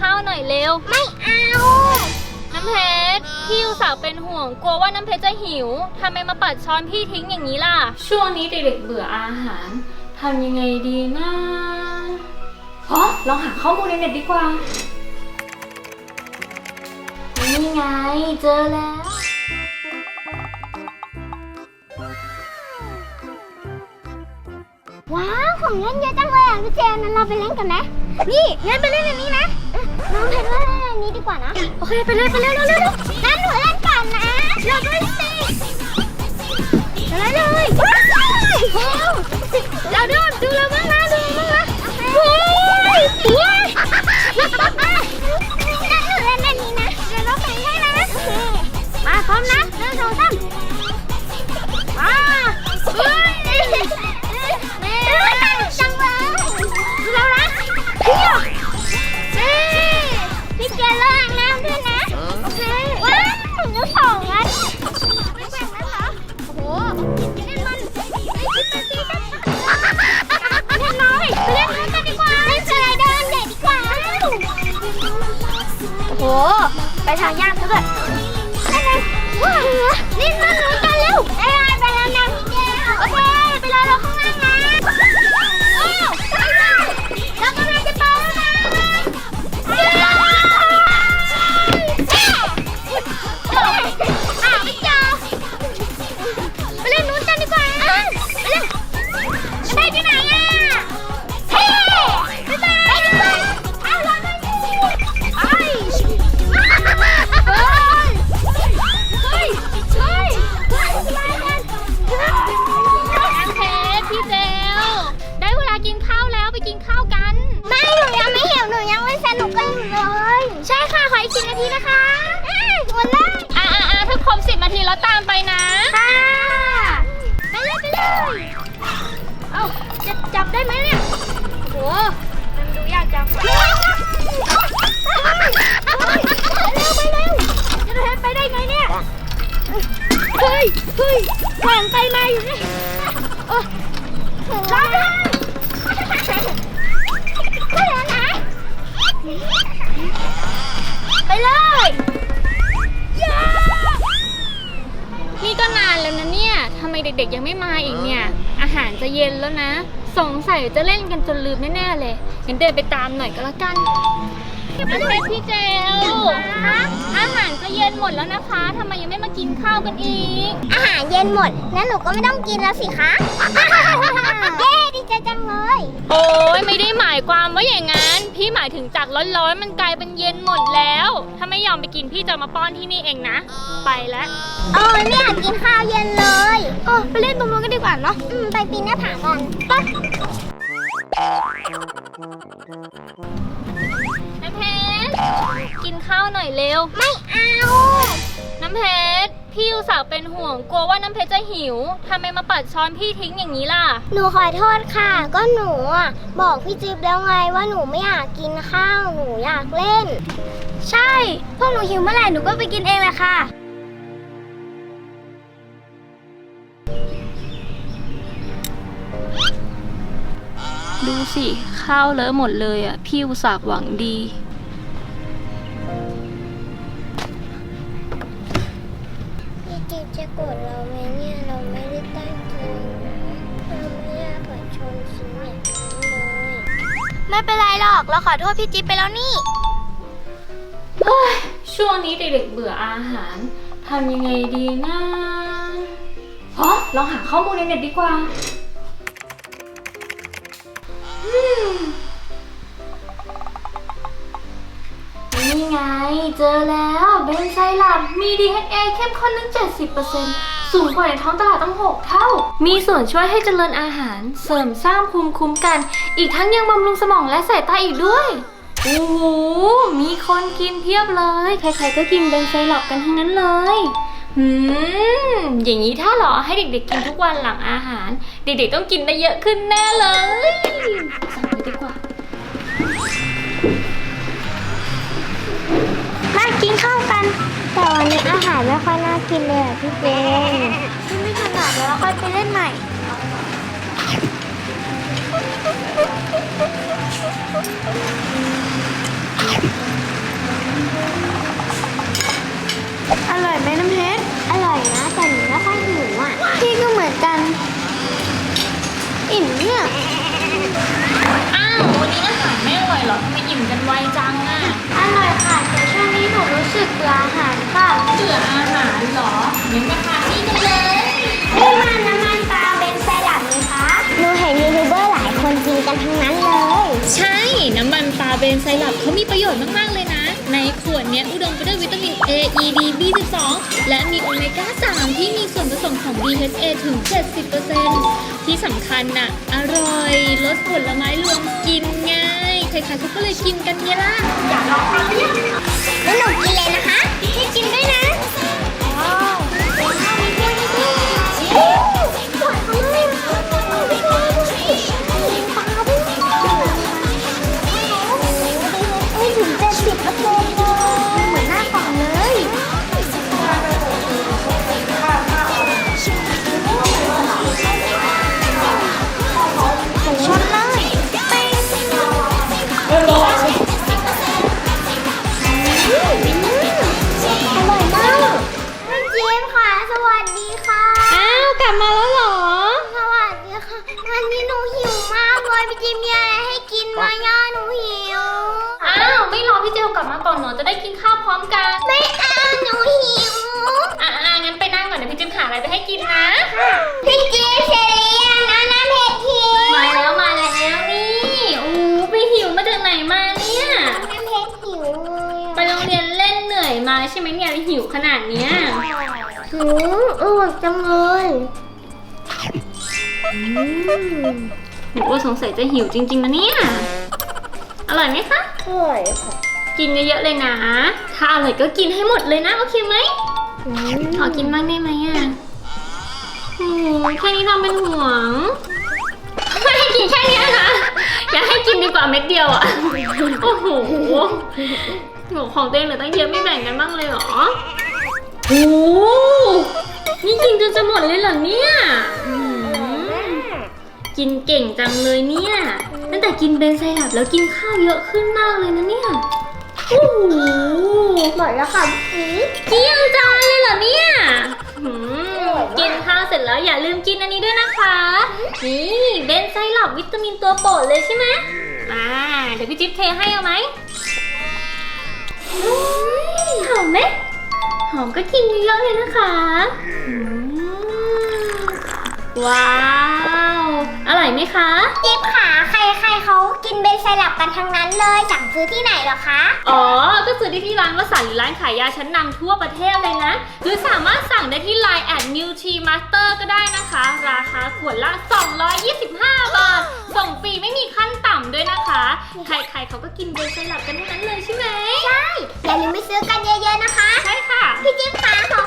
ข้าวหน่อยเร็ว ไม่เอา น้ำเพชรพี่อุตส่าห์เป็นห่วงกลัวว่าน้ำเพชรจะหิวทำไมมาปัดช้อนพี่ทิ้งอย่างนี้ล่ะ ช่วงนี้เด็กๆเบื่ออาหารทำยังไงดีนะฮะลองหาข้อมูลในเน็ตดีกว่า นี่ไงเจอแล้ว ว้าว ของเล่นเยอะจังเลยอะพี่เจนนั้นเราไปเล่นกันไหมนี่งั้นไปเล่นอันนี้นะเอ้ย น้องเพชรว่าเล่นอันนี้ดีกว่านะ โอเค ไปเลยไปเลยเร็วเร็วเร็วงั้นหนูเล่นก่อนนะเราด้วยสิไปเลยเลยว้าวเราดูดูเราบ้างนะดูเราบ้างนะโอ้ย ว้า มาอยู่นี่โอ้ถึงแล้วนะก็แล้วนะไปเลยเย้นี่ก็นานแล้วนะเนี่ยทำไมเด็กๆยังไม่มาอีกเนี่ย อาหารจะเย็นแล้วนะ สงสัยจะเล่นกันจนลืมแน่ๆเลยงั้นเดินไปตามหน่อยก็แล้วกัน น้ำเพชรพี่เจลอาหารจะเย็นหมดแล้วนะคะทำไมยังไม่มากินข้าวกันอีก อาหารเย็นหมดงั้นหนูก็ไม่ต้องกินแล้วสิคะ เย้ดีใจจังเลย โอ้ยไม่ได้หมายความว่าอย่างนั้น พี่หมายถึงจากร้อนๆมันกลายเป็นเย็นหมดแล้ว ถ้าไม่ยอมไปกินพี่จะมาป้อนที่นี่เองนะ ไปแล้ว โอ้ยไม่อยากกินข้าวเย็นเลยโอ้ไปเล่นตรงนู้นกันดีกว่าเนาะอืมไปปีนหน้าผากันไป ข้าวหน่อยเร็ว ไม่เอา น้ำเพชร พี่อุตส่าห์เป็นห่วง กลัวว่าน้ำเพชรจะหิว ทำไมมาปัดช้อนพี่ทิ้งอย่างนี้ล่ะ หนูขอโทษค่ะ ก็หนูอะบอกพี่จิ๊บแล้วไงว่าหนูไม่อยากกินข้าว หนูอยากเล่น ใช่ พวกหนูหิวเมื่อไหร่หนูก็ไปกินเองแหละค่ะ ดูสิ ข้าวเลอะหมดเลยอะ พี่อุตส่าห์หวังดี ไม่เป็นไรหรอก เราขอโทษพี่จิ๊บไปแล้วนี่ เฮ้ยช่วงนี้เด็กๆเบื่ออาหารทำยังไงดีนะฮะลองหาข้อมูลในเน็ตดีกว่าอืมนี่ไง เจอแล้วเบนไซลับมี DNA เข้มข้นถึง70% สูงกว่าในท้องตลาดตั้ง 6 เท่า มีส่วนช่วยให้เจริญอาหาร เสริมสร้างภูมิคุ้มกัน อีกทั้งยังบำรุงสมองและสายตาอีกด้วย โอ้โห มีคนกินเพียบเลย ใครๆก็กินเบนไซรัปกันทั้งนั้นเลยหืม อย่างนี้ถ้าหรอให้เด็กๆกินทุกวันหลังอาหาร เด็กๆต้องกินได้เยอะขึ้นแน่เลย ดไม่ค่อยน่ากินเลยพี่เจนพี่ไม่ถนัดแล้วค่อยไปเล่นใหม่อร่อยไหมน้ำเพชรอร่อยนะแต่หนูไม่ค่อยหิวอะพี่ก็เหมือนกัน อิ่มเนี่ยอ้าววันนี้อาหารไม่อร่อยเหรอทำไมอิ่มกันไวจังอะอร่อยค่ะแต่ช่วงนี้หนู ไซรัปเขามีประโยชน์มาก ๆ เลยนะ ในขวดเนี้ยอุดมไปด้วยวิตามิน A E D B12 และมีโอเมก้า 3 ที่มีส่วนผสมของ DHA ถึง 70%ที่สำคัญน่ะ อร่อยลดผลไม้รวมกินง่ายใครๆเขาก็เลยกินกันเนี่ยล่ะอยากลองทำไหมแล้วหนูกินเลยนะคะให้กินด้วยนะ สวัสดีค่ะอ้าวกลับมาแล้วเหรอ สวัสดีค่ะวันนี้หนูหิวมากเลยพี่เจี๊ยบมีอะไรให้กินไหมย่าหนูหิว อ้าวไม่รอพี่เจลกลับมาก่อนเหรอจะได้กินข้าวพร้อมกัน ไม่เอา หนูว่าสงสัยจะหิวจริงๆนะเนี่ย อร่อยไหมคะ อร่อยค่ะ กินเยอะๆเลยนะ ถ้าอร่อยก็กินให้หมดเลยนะโอเคไหมขอกินบ้างได้ไหมอะโอ้แค่นี้ทำเป็นห่วงไม่ให้กินแค่เนี้ยนะ อยากให้กินดีกว่าเม็ดเดียวอะ โอ้โหหนูของตัวเองเหลือตั้งเยอะไม่แบ่งกันบ้างเลยเหรอโอ้นี่กินจนจะหมดเลยเหรอเนี่ยอืม กินเก่งจังเลยเนี่ย ตั้งแต่กินเบนไซรัปแล้วกินข้าวเยอะขึ้นมากเลยนะเนี่ยโอ้โหหมดแล้วค่ะพี่เกลี้ยงจานเลยเหรอเนี่ยหืมกินข้าวเสร็จแล้วอย่าลืมกินอันนี้ด้วยนะคะ นี่เบนไซรัปวิตามินตัวโปรดเลยใช่ไหมมาเดี๋ยวพี่จิ๊บเทให้เอาไหมอุ๊ยหอมไหมหอมก็กินเยอะๆเลยนะคะอืมว้าว อร่อยไหมคะจิ๊บขาใครๆเขากินเบนไซรัปกันทั้งนั้นเลย สั่งซื้อที่ไหนเหรอคะ อ๋อ ก็ซื้อได้ที่ร้านวสันต์หรือร้านขายยาชั้นนำทั่วประเทศเลยนะ หรือสามารถสั่งได้ที่ Line at New Tea Master ก็ได้นะคะ ราคาขวดละ 225 บาท ส่งฟรีไม่มีขั้นต่ำด้วยนะคะ ใครๆเขาก็กินเบนไซรัปกันทั้งนั้นเลยใช่ไหมใช่อย่าลืมไปซื้อกันเยอะๆนะคะ ใช่ค่ะ พี่จิ๊บขาขอ